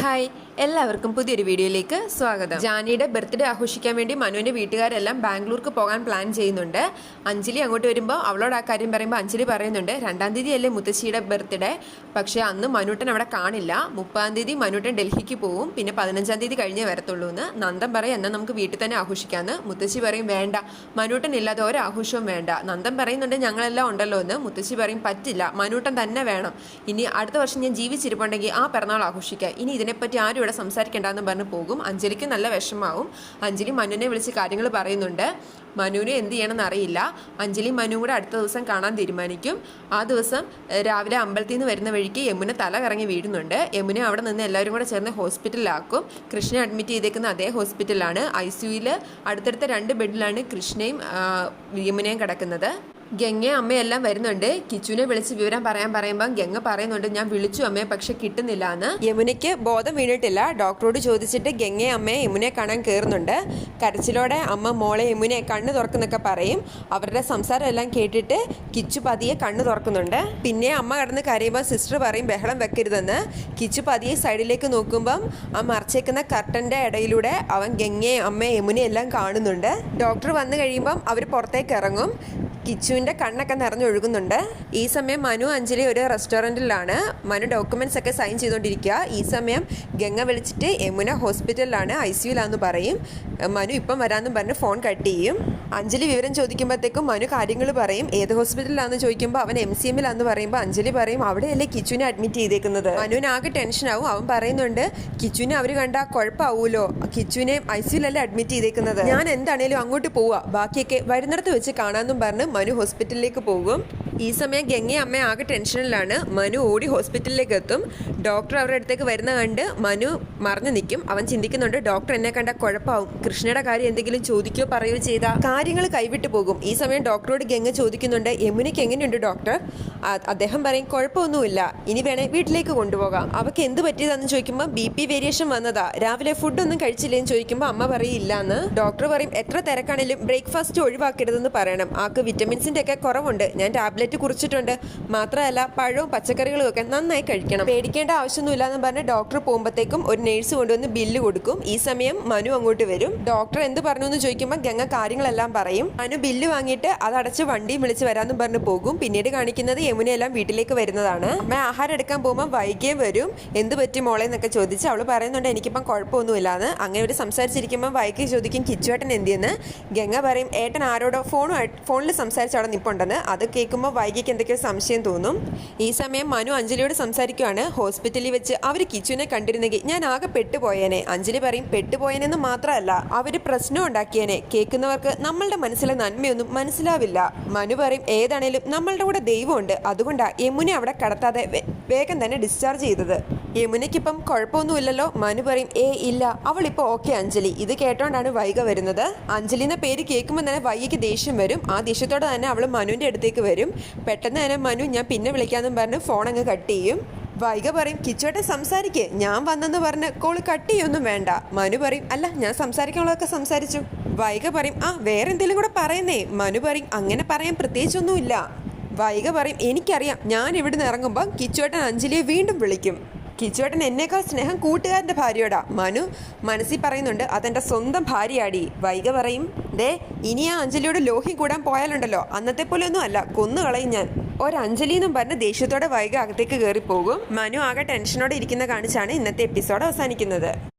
Hi എല്ലാവർക്കും പുതിയൊരു വീഡിയോയിലേക്ക് സ്വാഗതം. ജാനിയുടെ ബർത്ത്ഡേ ആഘോഷിക്കാൻ വേണ്ടി മനുവിന്റെ വീട്ടുകാരെല്ലാം ബാംഗ്ലൂർക്ക് പോകാൻ പ്ലാൻ ചെയ്യുന്നുണ്ട്. അഞ്ജലി അങ്ങോട്ട് വരുമ്പോൾ അവളോട് ആ കാര്യം പറയുമ്പോൾ അഞ്ജലി പറയുന്നുണ്ട് രണ്ടാം തീയതി അല്ലേ മുത്തശ്ശിയുടെ ബർത്ത്ഡേ? പക്ഷേ അന്ന് മനുട്ടൻ അവിടെ കാണില്ല. മുപ്പതാം തീയതി മനുട്ടൻ ഡൽഹിക്ക് പോവും. പിന്നെ പതിനഞ്ചാം തീയതി കഴിഞ്ഞേ വരത്തുള്ളൂ എന്ന് നന്ദൻ പറയും എന്നാൽ നമുക്ക് വീട്ടിൽ തന്നെ ആഘോഷിക്കാമെന്ന് മുത്തശ്ശി പറയും വേണ്ട. മനുട്ടൻ ഇല്ലാതെ ഒരാഘോഷവും വേണ്ട. നന്ദൻ പറയുന്നുണ്ട് ഞങ്ങളെല്ലാം ഉണ്ടല്ലോ എന്ന്. മുത്തശ്ശി പറയും പറ്റില്ല. മനുട്ടൻ തന്നെ വേണം. ഇനി അടുത്ത വർഷം ഞാൻ ജീവിച്ചിരിപ്പുണ്ടെങ്കിൽ ആ പിറന്നാൾ ആഘോഷിക്കാം. ഇനി ഇതിനെപ്പറ്റി ആരും ഇവിടെ സംസാരിക്കേണ്ടെന്ന് പറഞ്ഞ് പോകും. അഞ്ജലിക്ക് നല്ല വിഷമാവും. അഞ്ജലി മനുവിനെ വിളിച്ച് കാര്യങ്ങൾ പറയുന്നുണ്ട്. മനുവിന് എന്ത് ചെയ്യണമെന്ന് അറിയില്ല. അഞ്ജലി മനു കൂടെ അടുത്ത ദിവസം കാണാൻ തീരുമാനിക്കും. ആ ദിവസം രാവിലെ അമ്പലത്തിൽ നിന്ന് വരുന്ന വഴിക്ക് യമുന തല കറങ്ങി വീഴുന്നുണ്ട്. യമുന അവിടെ നിന്ന് എല്ലാവരും കൂടെ ചേർന്ന് ഹോസ്പിറ്റലിലാക്കും. കൃഷ്ണനെ അഡ്മിറ്റ് ചെയ്തേക്കുന്ന അതേ ഹോസ്പിറ്റലാണ്. ഐ സിയുയിൽ അടുത്തടുത്ത രണ്ട് ബെഡിലാണ് കൃഷ്ണയും യമുനയും കിടക്കുന്നത്. ഗംഗ അമ്മയെല്ലാം വരുന്നുണ്ട്. കിച്ചുവിനെ വിളിച്ച് വിവരം പറയാൻ പറയുമ്പോൾ ഗംഗ പറയുന്നുണ്ട് ഞാൻ വിളിച്ചു അമ്മയെ പക്ഷെ കിട്ടുന്നില്ല എന്ന് യമുനയ്ക്ക് ബോധം വീണിട്ടില്ല. ഡോക്ടറോട് ചോദിച്ചിട്ട് ഗംഗയെ അമ്മയെ യമുനെ കാണാൻ കയറുന്നുണ്ട് കരച്ചിലോടെ അമ്മ മോളെ യമുനെ കണ്ണു തുറക്കുന്നൊക്കെ പറയും. അവരുടെ സംസാരം എല്ലാം കേട്ടിട്ട് കിച്ചു പതിയെ കണ്ണു തുറക്കുന്നുണ്ട്. പിന്നെ അമ്മ കടന്ന് കരയുമ്പോൾ സിസ്റ്റർ പറയും ബഹളം വെക്കരുതെന്ന്. കിച്ചു പതിയെ സൈഡിലേക്ക് നോക്കുമ്പം ആ മറച്ചേക്കുന്ന കർട്ടന്റെ ഇടയിലൂടെ അവൻ ഗംഗയെ അമ്മയെ യമുനെ എല്ലാം കാണുന്നുണ്ട്. ഡോക്ടർ വന്നു കഴിയുമ്പം അവർ പുറത്തേക്ക് ഇറങ്ങും. കിച്ചുവിന്റെ കണ്ണൊക്കെ നിറഞ്ഞൊഴുകുന്നുണ്ട്. ഈ സമയം മനു അഞ്ജലി ഒരു റെസ്റ്റോറന്റിലാണ്. മനു ഡോക്യുമെന്റ്സ് ഒക്കെ സൈൻ ചെയ്തുകൊണ്ടിരിക്കുക ഈ സമയം ഗംഗ വിളിച്ചിട്ട് യമുന ഹോസ്പിറ്റലിലാണ് ഐ സിയുലാന്ന് പറയും. മനു ഇപ്പം വരാമെന്നും പറഞ്ഞ് ഫോൺ കട്ട് ചെയ്യും. അഞ്ജലി വിവരം ചോദിക്കുമ്പോഴത്തേക്കും മനു കാര്യങ്ങൾ പറയും. ഏത് ഹോസ്പിറ്റലിലാണെന്ന് ചോദിക്കുമ്പോൾ അവൻ എം സി എമ്മിലാന്ന് പറയുമ്പോൾ അഞ്ജലി പറയും അവിടെയല്ലേ കിച്ചുവിനെ അഡ്മിറ്റ് ചെയ്തേക്കുന്നത്? മനുവിന് ആകെ ടെൻഷനാവും അവൻ പറയുന്നുണ്ട് കിച്ചുവിനെ അവർ കണ്ടാൽ കുഴപ്പമാവൂലോ കിച്ചുവിനെ ഐ സിയുലല്ലേ അഡ്മിറ്റ് ചെയ്തേക്കുന്നത്? ഞാൻ എന്താണേലും അങ്ങോട്ട് പോവുക ബാക്കിയൊക്കെ വരുന്നിടത്ത് വെച്ച് കാണാമെന്നും പറഞ്ഞ് മനു ഹോസ്പിറ്റലിലേക്ക് പോകും. ഈ സമയം ഗംഗി അമ്മ ആകെ ടെൻഷനിലാണ്. മനു ഓടി ഹോസ്പിറ്റലിലേക്ക് എത്തും ഡോക്ടർ അവരുടെ അടുത്തേക്ക് വരുന്ന കണ്ട് മനു മറഞ്ഞു നിൽക്കും. അവൻ ചിന്തിക്കുന്നുണ്ട് ഡോക്ടർ എന്നെ കണ്ട കുഴപ്പമാവും കൃഷ്ണയുടെ കാര്യം എന്തെങ്കിലും ചോദിക്കുകയോ പറയുകയോ ചെയ്താൽ കാര്യങ്ങൾ കൈവിട്ടു പോകും. ഈ സമയം ഡോക്ടറോട് ഗംഗ ചോദിക്കുന്നുണ്ട് യമുനയ്ക്ക് എങ്ങനെയുണ്ട് ഡോക്ടർ? അദ്ദേഹം പറയും കുഴപ്പമൊന്നുമില്ല. ഇനി വേണേ വീട്ടിലേക്ക് കൊണ്ടുപോകാം. അവൾക്ക് എന്ത് പറ്റിയതാണെന്ന് ചോദിക്കുമ്പോൾ ബി പി വേരിയേഷൻ വന്നതാ. രാവിലെ ഫുഡൊന്നും കഴിച്ചില്ലേന്ന് ചോദിക്കുമ്പോൾ അമ്മ പറയില്ല എന്ന് ഡോക്ടർ പറയും എത്ര തിരക്കാണെങ്കിലും ബ്രേക്ക്ഫാസ്റ്റ് ഒഴിവാക്കരുതെന്ന് പറയണം. ആൾക്ക് വിറ്റമിൻസിന്റെ ഒക്കെ കുറവുണ്ട്. ഞാൻ ടാബ്ലറ്റ് കുറിച്ചിട്ടുണ്ട്. മാത്രമല്ല പഴവും പച്ചക്കറികളും ഒക്കെ നന്നായി കഴിക്കണം. പേടിക്കേണ്ട ആവശ്യമൊന്നുമില്ല എന്ന് പറഞ്ഞ് ഡോക്ടർ പോകുമ്പോഴത്തേക്കും ഒരു നേഴ്സ് കൊണ്ടുവന്ന് ബില്ല് കൊടുക്കും. ഈ സമയം മനു അങ്ങോട്ട് വരും. ഡോക്ടർ എന്ത് പറഞ്ഞു എന്ന് ചോദിക്കുമ്പോൾ ഗംഗ കാര്യങ്ങളെല്ലാം പറയും. മനു ബില്ല് വാങ്ങിയിട്ട് അത് അടച്ച് വണ്ടിയും വിളിച്ച് വരാമെന്നും പറഞ്ഞ് പോകും. പിന്നീട് കാണിക്കുന്നത് യമുനയെല്ലാം വീട്ടിലേക്ക് വരുന്നതാണ്. അമ്മ ആഹാരം എടുക്കാൻ പോകുമ്പോൾ വൈകിയും വരും. എന്ത് പറ്റി മോളെ? എന്നൊക്കെ ചോദിച്ച് അവൾ പറയുന്നുണ്ട് എനിക്കിപ്പം കുഴപ്പമൊന്നുമില്ലാന്ന്. അങ്ങനെ ഒരു സംസാരിച്ചിരിക്കുമ്പോൾ വൈകി ചോദിക്കും കിച്ചുവേട്ടൻ എന്തിയെന്ന്? ഗംഗ പറയും ഏട്ടൻ ആരോടോ ഫോണുമായി ഫോണിൽ സംസാരിച്ച് അവിടെ അത് കേൾക്കുമ്പോൾ വൈകിക്ക് എന്തൊക്കെയോ സംശയം തോന്നും. ഈ സമയം മനു അഞ്ജലിയോട് സംസാരിക്കുവാണ്. ഹോസ്പിറ്റലിൽ വെച്ച് അവർ കിച്ചുവിനെ കണ്ടിരുന്നെങ്കിൽ ഞാൻ ആകെ പെട്ടുപോയേനെ. അഞ്ജലി പറയും പെട്ടുപോയനെന്ന് മാത്രമല്ല അവർ പ്രശ്നം ഉണ്ടാക്കിയേനെ. കേൾക്കുന്നവർക്ക് നമ്മളുടെ മനസ്സിലെ നന്മയൊന്നും മനസ്സിലാവില്ല. മനു പറയും ഏതാണേലും നമ്മളുടെ കൂടെ ദൈവമുണ്ട്. അതുകൊണ്ടാണ് യമുനെ അവിടെ കടത്താതെ വേഗം തന്നെ ഡിസ്ചാർജ് ചെയ്തത്. യമുനയ്ക്കിപ്പം കുഴപ്പമൊന്നുമില്ലല്ലോ. മനു പറയും ഏ ഇല്ല. അവൾ ഇപ്പോൾ ഓക്കെ അഞ്ജലി. ഇത് കേട്ടോണ്ടാണ് വൈക വരുന്നത്. അഞ്ജലി എന്ന പേര് കേൾക്കുമ്പോൾ തന്നെ വൈകയ്ക്ക് ദേഷ്യം വരും. ആ ദേഷ്യത്തോടെ തന്നെ അവൾ മനുവിന്റെ അടുത്തേക്ക് വരും. പെട്ടെന്ന് തന്നെ മനു ഞാൻ പിന്നെ വിളിക്കാമെന്നും പറഞ്ഞ് ഫോൺ അങ്ങ് കട്ട് ചെയ്യും. വൈക പറയും കിച്ചുവേട്ടൻ സംസാരിക്കേ. ഞാൻ വന്നെന്ന് പറഞ്ഞ് കോൾ കട്ട് ചെയ്യൊന്നും വേണ്ട. മനു പറയും അല്ല ഞാൻ സംസാരിക്കാനുള്ളതൊക്കെ സംസാരിച്ചു. വൈക പറയും ആ വേറെ എന്തെങ്കിലും കൂടെ പറയുന്നേ. മനു പറയും അങ്ങനെ പറയാൻ പ്രത്യേകിച്ചൊന്നുമില്ല. വൈക പറയും എനിക്കറിയാം. ഞാൻ ഇവിടുന്ന് ഇറങ്ങുമ്പോൾ കിച്ചുവേട്ടൻ അഞ്ജലിയെ വീണ്ടും വിളിക്കും. കിച്ചുവേട്ടൻ എന്നേക്കാൾ സ്നേഹം കൂട്ടുകാരന്റെ ഭാര്യയോടാ. മനു മനസ്സിൽ പറയുന്നുണ്ട് അതെന്റെ സ്വന്തം ഭാര്യയാടി. വൈക പറയും ദേ ഇനി ആ അഞ്ജലിയോട് ലോഹി കൂടാൻ പോയാലുണ്ടല്ലോ. അന്നത്തെ പോലെ ഒന്നും അല്ല. കൊന്നു കളയും ഞാൻ. ഒരഞ്ജലി എന്നും പറഞ്ഞ് ദേഷ്യത്തോടെ വൈക അകത്തേക്ക് കയറി പോകും മനു ആകെ ടെൻഷനോടെ ഇരിക്കുന്ന കാണിച്ചാണ് ഇന്നത്തെ എപ്പിസോഡ് അവസാനിക്കുന്നത്.